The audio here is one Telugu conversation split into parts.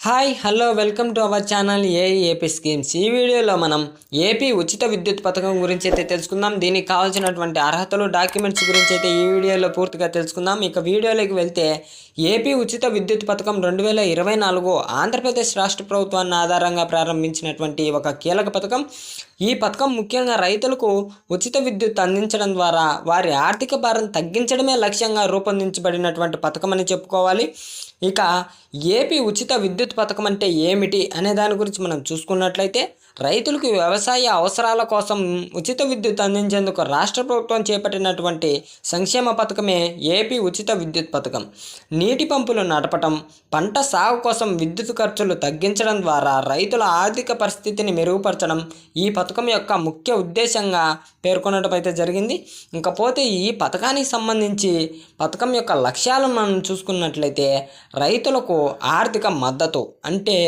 Hi hello welcome to our channel A AP schemes. ఈ వీడియోలో మనం ఏపీ ఉచిత విద్యుత్ పథకం గురించి అయితే తెలుసుకుందాం. దీనికి కావాల్సినటువంటి అర్హతలు డాక్యుమెంట్స్ గురించి అయితే ఈ వీడియోలో పూర్తిగా తెలుసుకుందాం. ఇక వీడియోలోకి వెళ్తే ఏపీ ఉచిత విద్యుత్ పథకం రెండు వేల ఇరవై నాలుగు ఆంధ్రప్రదేశ్ రాష్ట్ర ప్రభుత్వాన్ని ఆధారంగా ప్రారంభించినటువంటి ఒక కీలక పథకం. ఈ పథకం ముఖ్యంగా రైతులకు ఉచిత విద్యుత్ అందించడం ద్వారా వారి ఆర్థిక భారం తగ్గించడమే లక్ష్యంగా రూపొందించబడినటువంటి పథకం అని చెప్పుకోవాలి. ఇక ఏపీ ఉచిత విద్యుత్ పథకం అంటే ఏమిటి అనే దాని గురించి మనం చూసుకున్నట్లయితే రైతులకు వ్యవసాయ అవసరాల కోసం ఉచిత విద్యుత్ అందించేందుకు రాష్ట్ర ప్రభుత్వం చేపట్టినటువంటి సంక్షేమ పథకమే ఏపీ ఉచిత విద్యుత్ పథకం. నీటి పంపులు నడపటం పంట సాగు కోసం విద్యుత్ ఖర్చులు తగ్గించడం ద్వారా రైతుల ఆర్థిక పరిస్థితిని మెరుగుపరచడం ఈ పథకం యొక్క ముఖ్య ఉద్దేశంగా పేర్కొనడం అయితే జరిగింది. ఇంకపోతే ఈ పథకానికి సంబంధించి పథకం యొక్క లక్ష్యాలను మనం చూసుకున్నట్లయితే రైతులకు ఆర్థిక మద్దతు అంటే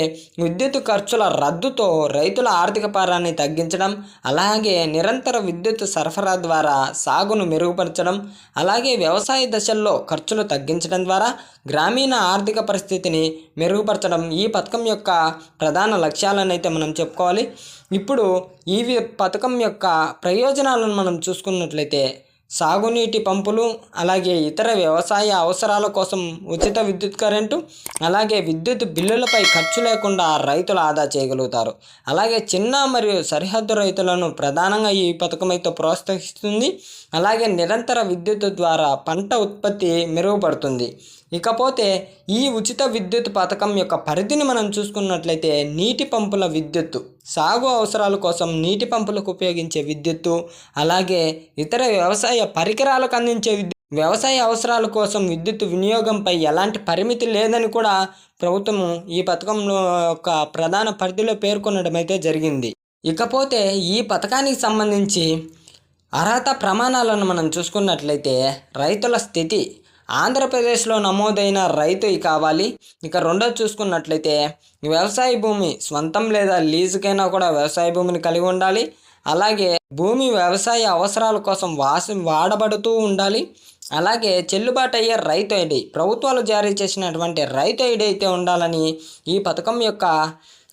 విద్యుత్ ఖర్చుల రద్దుతో రైతుల ఆర్థిక భారాన్ని తగ్గించడం అలాగే నిరంతర విద్యుత్ సరఫరా ద్వారా సాగును మెరుగుపరచడం అలాగే వ్యవసాయ దశల్లో ఖర్చులు తగ్గించడం ద్వారా గ్రామీణ ఆర్థిక పరిస్థితిని మెరుగుపరచడం ఈ పథకం యొక్క ప్రధాన లక్ష్యాలను అయితే మనం చెప్పుకోవాలి. ఇప్పుడు ఈ పథకం యొక్క ప్రయోజనాలను మనం చూసుకున్నట్లయితే సాగునీటి పంపులు అలాగే ఇతర వ్యవసాయ అవసరాల కోసం ఉచిత విద్యుత్ కరెంటు అలాగే విద్యుత్ బిల్లులపై ఖర్చు లేకుండా రైతులు ఆదా చేయగలుగుతారు. అలాగే చిన్న మరియు సరిహద్దు రైతులను ప్రధానంగా ఈ పథకం అయితే ప్రోత్సహిస్తుంది. అలాగే నిరంతర విద్యుత్ ద్వారా పంట ఉత్పత్తి మెరుగుపడుతుంది. ఇకపోతే ఈ ఉచిత విద్యుత్ పథకం యొక్క పరిధిని మనం చూసుకున్నట్లయితే నీటి పంపుల విద్యుత్తు సాగు అవసరాల కోసం నీటి పంపులకు ఉపయోగించే విద్యుత్తు అలాగే ఇతర వ్యవసాయ పరికరాలకు అందించే విద్యుత్ వ్యవసాయ అవసరాల కోసం విద్యుత్ వినియోగంపై ఎలాంటి పరిమితి లేదని కూడా ప్రభుత్వం ఈ పథకంలో యొక్క ప్రధాన పరిధిలో పేర్కొనడం అయితే జరిగింది. ఇకపోతే ఈ పథకానికి సంబంధించి అర్హత ప్రమాణాలను మనం చూసుకున్నట్లయితే రైతుల స్థితి ఆంధ్రప్రదేశ్లో నమోదైన రైతు కావాలి. ఇక రెండో చూసుకున్నట్లయితే వ్యవసాయ భూమి స్వంతం లేదా లీజుకైనా కూడా వ్యవసాయ భూమిని కలిగి ఉండాలి. అలాగే భూమి వ్యవసాయ అవసరాల కోసం వాసి వాడబడుతూ ఉండాలి. అలాగే చెల్లుబాటు అయ్యే రైతు ఐడి ప్రభుత్వాలు జారీ చేసినటువంటి రైతు ఐడి అయితే ఉండాలని ఈ పథకం యొక్క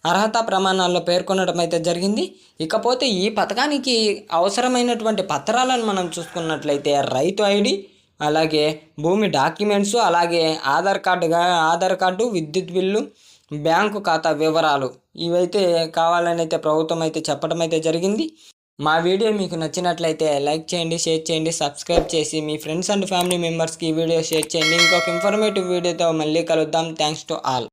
అర్హత ప్రమాణాల్లో పేర్కొనడం అయితే జరిగింది. ఇకపోతే ఈ పథకానికి అవసరమైనటువంటి పత్రాలను మనం చూసుకున్నట్లయితే రైతు ఐడి అలాగే భూమి డాక్యుమెంట్స్ అలాగే ఆధార్ కార్డుగా ఆధార్ కార్డు విద్యుత్ బిల్లు బ్యాంకు ఖాతా వివరాలు. ఇవైతే కావాలని అయితే ప్రభుత్వం అయితే చెప్పడం అయితే జరిగింది. మా వీడియో మీకు నచ్చినట్లయితే లైక్ చేయండి షేర్ చేయండి సబ్స్క్రైబ్ చేసి మీ ఫ్రెండ్స్ అండ్ ఫ్యామిలీ మెంబర్స్కి ఈ వీడియో షేర్ చేయండి. ఇంకొక ఇన్ఫర్మేటివ్ వీడియోతో మళ్ళీ కలుద్దాం. Thanks to all